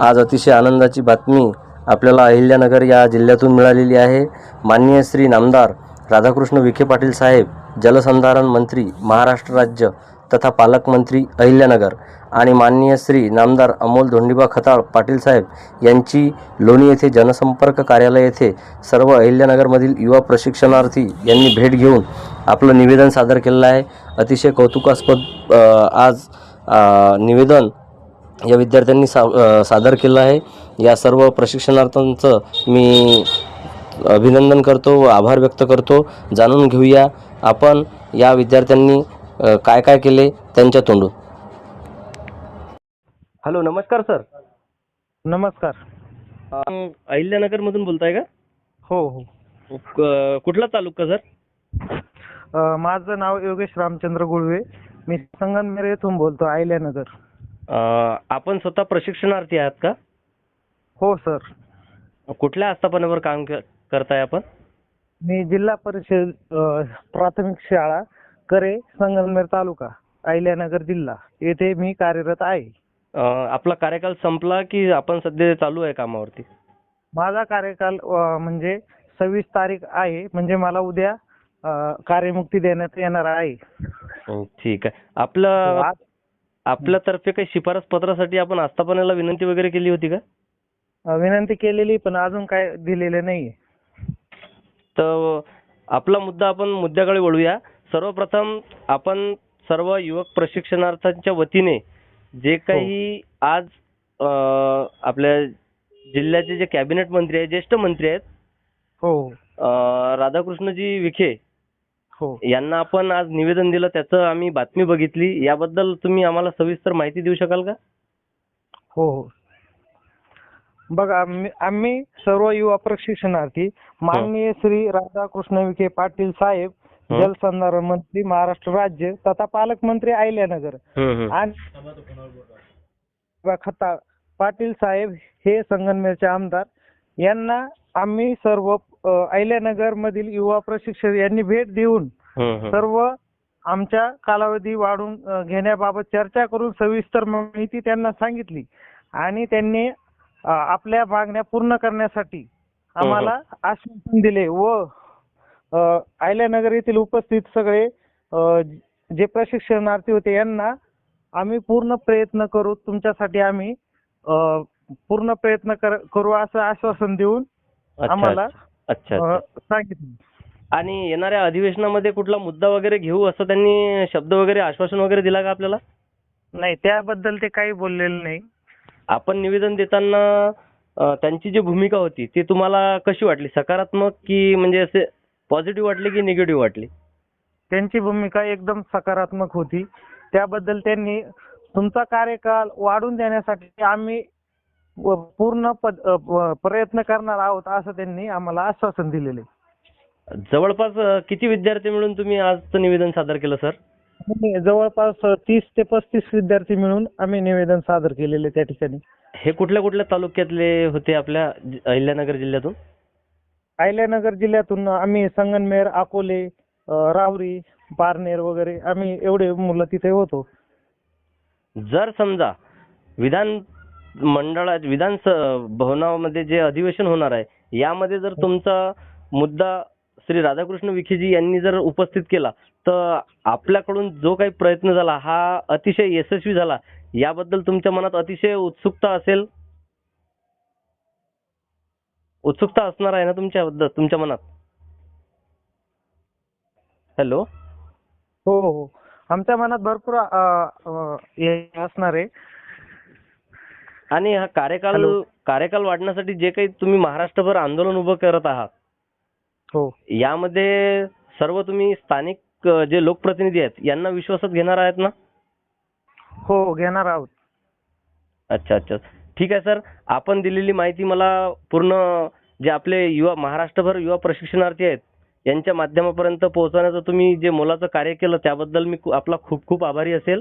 आज अतिशय आनंदाची बातमी आपल्याला अहिल्यानगर या जिल्ह्यातून मिळालेली आहे. माननीय श्री नामदार राधाकृष्ण विखे पाटील साहेब जलसंधारण मंत्री महाराष्ट्र राज्य तथा पालकमंत्री अहिल्यानगर आणि माननीय श्री नामदार अमोल धोंडीबा खताळ पाटील साहेब यांची लोणी येथे जनसंपर्क कार्यालय येथे सर्व अहिल्यानगरमधील युवा प्रशिक्षणार्थी यांनी भेट घेऊन आपलं निवेदन सादर केलेलं आहे. अतिशय कौतुकास्पद आज निवेदन या विद्यार्थ्यांनी सा सादर केलं आहे. या सर्व प्रशिक्षणार्थांचं मी अभिनंदन करतो व आभार व्यक्त करतो. जाणून घेऊया आपण या विद्यार्थ्यांनी काय काय केले त्यांच्या तोंडून. हॅलो नमस्कार सर. नमस्कार. अहिल्यानगरमधून बोलताय का? हो हो. कुठला तालुका सर? माझं नाव योगेश रामचंद्र गुळवे. मी संगमनेर येथून बोलतो आयल्यानगर अ, आपण स्वतः प्रशिक्षणार्थी आहात का? हो सर. कुठल्या आस्थापनेवर काम क- करताय आपण? मी जिल्हा परिषद अ, प्राथमिक शाळा करे संगमनेर तालुका आयल्यानगर जिल्हा. येथे मी कार्यरत आहे. अ, आपला कार्यकाल संपला की आपण सध्या चालू आहे कामावरती? माझा कार्यकाल अ, म्हणजे सव्वीस तारीख आहे. म्हणजे मला उद्या अ, कार्यमुक्ती देण्यात येणार आहे. हं, ठीक आहे. आपलं आज- आपल्यातर्फे काही शिफारस पत्रासाठी आपण आस्थापनेला विनंती वगैरे केली होती का? विनंती केलेली पण अजून काय दिलेले नाही तर आपला मुद्दा आपण मुद्द्याकडे वळूया. सर्वप्रथम आपण सर्व युवक प्रशिक्षणार्थांच्या वतीने जे काही आज अं, आपल्या जिल्ह्याचे जे कॅबिनेट मंत्री आहेत ज्येष्ठ मंत्री आहेत हो. राधाकृष्णजी विखे हो यांना आपण आज निवेदन दिलं त्याचं आम्ही बातमी बघितली याबद्दल तुम्ही आम्हाला सविस्तर माहिती देऊ शकाल का हो हो बघा आम्ही आम्ही सर्व युवा प्रशिक्षणार्थी माननीय श्री राधाकृष्ण विखे पाटील साहेब हं. जलसंधारण मंत्री महाराष्ट्र राज्य तथा पालकमंत्री अहिल्यानगर हं, हं. आणि खता पाटील साहेब हे संगमनेरचे आमदार यांना आम्ही सर्व अहिल्यानगर मधील युवा प्रशिक्षक यांनी भेट देऊन हं, हं. सर्व आमच्या कालावधी वाढून घेण्याबाबत चर्चा करून सविस्तर माहिती त्यांना सांगितली. आणि त्यांनी आपल्या मागण्या पूर्ण करण्यासाठी आम्हाला आश्वासन दिले व अ, अहिल्यानगर येथील उपस्थित सगळे जे प्रशिक्षणार्थी होते यांना आम्ही पूर्ण प्रयत्न करू तुमच्यासाठी आम्ही पूर्ण प्रयत्न कर- असं आश्वासन देऊन आम्हाला सांगितलं. आणि येणाऱ्या अधिवेशनामध्ये कुठला मुद्दा वगैरे घेऊ असं त्यांनी शब्द वगैरे आश्वासन वगैरे दिला का आपल्याला? नाही त्याबद्दल ते काही बोललेले नाही. आपण निवेदन देताना त्यांची जी भूमिका होती ती तुम्हाला कशी वाटली? सकारात्मक की म्हणजे असे पॉझिटिव्ह वाटली की निगेटिव्ह वाटली? त्यांची भूमिका एकदम सकारात्मक होती. त्याबद्दल त्यांनी तुमचा कार्यकाल वाढून देण्यासाठी आम्ही पूर्ण प्रयत्न करणार आहोत असं त्यांनी आम्हाला आश्वासन दिलेले जवळपास किती विद्यार्थी मिळून तुम्ही आजचं निवेदन सादर केलं सर? जवळपास तीस ते पस्तीस विद्यार्थी मिळून आम्ही निवेदन सादर केलेले त्या ठिकाणी. हे कुठल्या कुठल्या तालुक्यातले होते आपल्या जि- अहिल्यानगर जिल्ह्यातून? अहिल्यानगर जिल्ह्यातून आम्ही संगमनेर अकोले अ, राहुरी पारनेर वगैरे आम्ही एवढे मुलं तिथे होतो. जर समजा विधान मंडळात विधान स- भवनामध्ये जे अधिवेशन होणार आहे यामध्ये जर तुमचा मुद्दा श्री राधाकृष्ण विखेजी यांनी जर उपस्थित केला तर आपल्याकडून जो काही प्रयत्न झाला हा अतिशय यशस्वी झाला. याबद्दल तुमच्या मनात अतिशय उत्सुकता असेल? उत्सुकता असणार आहे ना तुमच्याबद्दल तुमच्या मनात? हॅलो? हो हो. आमच्या मनात भरपूर असणार आहे. आणि हा कार्यकाल. कार्यकाल वाढण्यासाठी जे काही तुम्ही महाराष्ट्रभर आंदोलन उभं करत आहात हो. यामध्ये सर्व तुम्ही स्थानिक अ, जे लोकप्रतिनिधी आहेत यांना विश्वासात घेणार आहेत ना? हो घेणार आहोत. अच्छा अच्छा. ठीक आहे सर. आपण दिलेली माहिती मला पूर्ण जे आपले युवा महाराष्ट्रभर युवा प्रशिक्षणार्थी आहेत यांच्या माध्यमापर्यंत पोहोचवण्याचं तुम्ही जे मोलाचं कार्य केलं त्याबद्दल मी खू- आपला खूप खूप आभारी असेल.